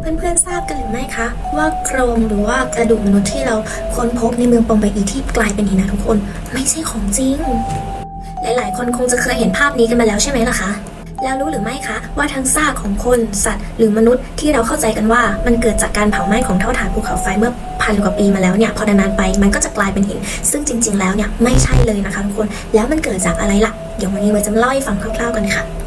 เพื่อนๆทราบกันหรือไม่คะ ว่าโครงหรือว่ากระดูกมนุษย์ที่เราค้นพบในเมืองปอมเปอีที่กลายเป็นหินนะทุกคน ไม่ใช่ของจริง หลายๆ คนคงจะเคยเห็นภาพนี้กันมาแล้วใช่ไหมล่ะคะแล้วรู้หรือไม่คะ ว่าทั้งซากของคนสัตว์ หรือมนุษย์ที่เราเข้าใจกันว่ามันเกิดจากการเผาไหม้ของเท่าฐานภูเขาไฟเมื่อพันกว่าปีมาแล้วเนี่ยพอนานๆไปมันก็จะกลายเป็นหิน ซึ่งจริง ๆ แล้วเนี่ยไม่ใช่เลยนะคะทุกคนแล้วมันเกิดจากอะไรล่ะ เดี๋ยววันนี้เราจะเล่าให้ฟังคร่าวๆกันค่ะ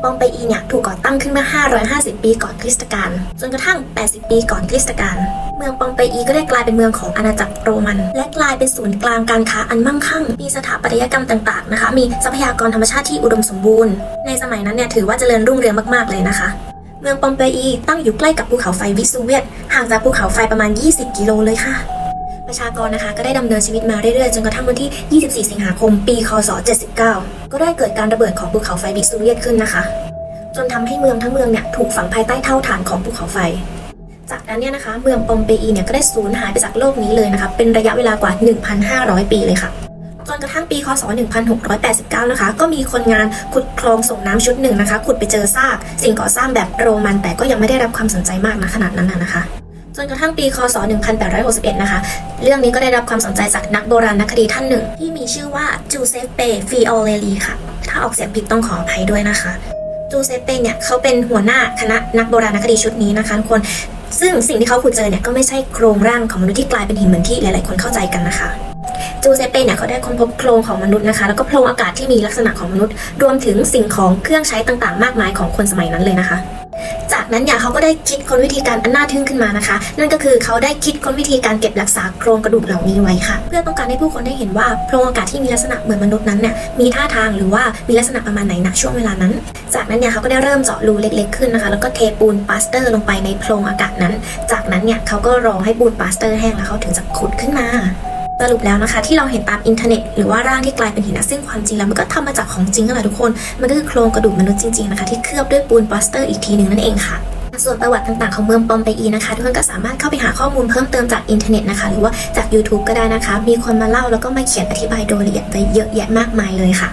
เมืองปอมเปอีเนี่ยถูกก่อตั้งขึ้นเมื่อ 550 ปีก่อนคริสตกาลจนกระทั่ง 80 ปีก่อนคริสตกาลเมืองปอมเปอีก็ได้กลายเป็นเมืองของอาณาจักรโรมัน และกลายเป็นศูนย์กลางการค้าอันมั่งคั่ง มีสถาปัตยกรรมต่างๆนะคะ มีทรัพยากรธรรมชาติที่อุดมสมบูรณ์ ในสมัยนั้นเนี่ยถือว่าเจริญรุ่งเรืองมากๆเลยนะคะ เมืองปอมเปอีตั้งอยู่ใกล้กับภูเขาไฟวิสูเวียตห่างจากภูเขาไฟประมาณ 20 กิโลเลยค่ะ ประชากรนะคะก็ได้ดำเนินชีวิตมาเรื่อยๆ จนกระทั่งวันที่ 24 สิงหาคม ปี คศ 79 ก็ได้เกิดการระเบิดของภูเขาไฟวิสูเวียตขึ้นนะคะ จนทำให้เมืองทั้งเมืองเนี่ยถูกฝังภายใต้เท่าฐานของภูเขาไฟ จากนั้นเนี่ยนะคะเมืองปอมเปอีเนี่ยก็ได้สูญหายไปจากโลกนี้เลยนะคะเป็นระยะเวลากว่า 1,500 ปีเลยค่ะจนกระทั่งปี คศ 1689 นะคะ ก็มีคนงานขุดคลองส่งน้ำชุดหนึ่งนะคะ ขุดไปเจอซาก สิ่งก่อสร้างแบบโรมัน แต่ก็ยังไม่ได้รับความสนใจมากนะขนาดนั้นนะคะ จนกระทั่งปีคศ 1861 นะคะ เรื่องนี้ก็ได้รับความสนใจจากนักโบราณนักคดีท่านหนึ่ง ที่มีชื่อว่าจูเซปเปฟิโอเลลีค่ะ ถ้าออกเสียงผิดต้องขออภัยด้วยนะคะ จูเซปเป้เนี่ยเขาเป็นหัวหน้าคณะนักโบราณนักคดีชุดนี้นะคะทุกคน ซึ่งสิ่งที่เขาขุดเจอเนี่ยก็ไม่ใช่โครงร่างของมนุษย์ที่กลายเป็นหินเหมือนที่หลาย ๆ คนเข้าใจกันนะคะ จูเซปเป้เนี่ยเขาได้ค้นพบโครงของมนุษย์นะคะ แล้วก็โพรงอากาศที่มีลักษณะของมนุษย์ รวมถึงสิ่งของเครื่องใช้ต่าง ๆ มากมายของคนสมัยนั้นเลยนะคะ นั้นเนี่ยเขาก็ได้คิดค้นวิธีการอันน่าทึ่งขึ้นมานะคะ นั่นก็คือเขาได้คิดค้นวิธีการเก็บรักษาโครงกระดูกเหล่านี้ไว้ค่ะ เพื่อต้องการให้ผู้คนได้เห็นว่าโพรงอากาศที่มีลักษณะเหมือนมนุษย์นั้นเนี่ยมีท่าทางหรือว่ามีลักษณะประมาณไหนณช่วงเวลานั้น จากนั้นเนี่ยเขาก็ได้เริ่มเจาะรูเล็ก ๆขึ้นนะคะ แล้วก็เทปูนปาสเตอร์ลงไปในโพรงอากาศนั้น จากนั้นเนี่ยเขาก็รอให้ปูนปาสเตอร์แห้งแล้วเขาถึงจะขุดขึ้นมา สรุปแล้วนะคะ ที่เราเห็นตามอินเทอร์เน็ตหรือว่าร่างที่กลายเป็นหินนะซึ่งความจริงแล้วมันก็ทำมาจากของจริงนั่นแหละทุกคน มันก็คือโครงกระดูกมนุษย์จริงๆนะคะที่เคลือบด้วยปูนปาสเตอร์อีกทีหนึ่งนั่นเองค่ะส่วนประวัติต่างๆของเมืองปอมเปอีนะคะทุกคนก็สามารถเข้าไปหาข้อมูลเพิ่มเติมจากอินเทอร์เน็ตนะคะ หรือว่าจาก YouTube ก็ได้นะคะ มีคนมาเล่าแล้วก็มาเขียนอธิบายโดยละเอียดไปเยอะแยะมากมายเลยค่ะ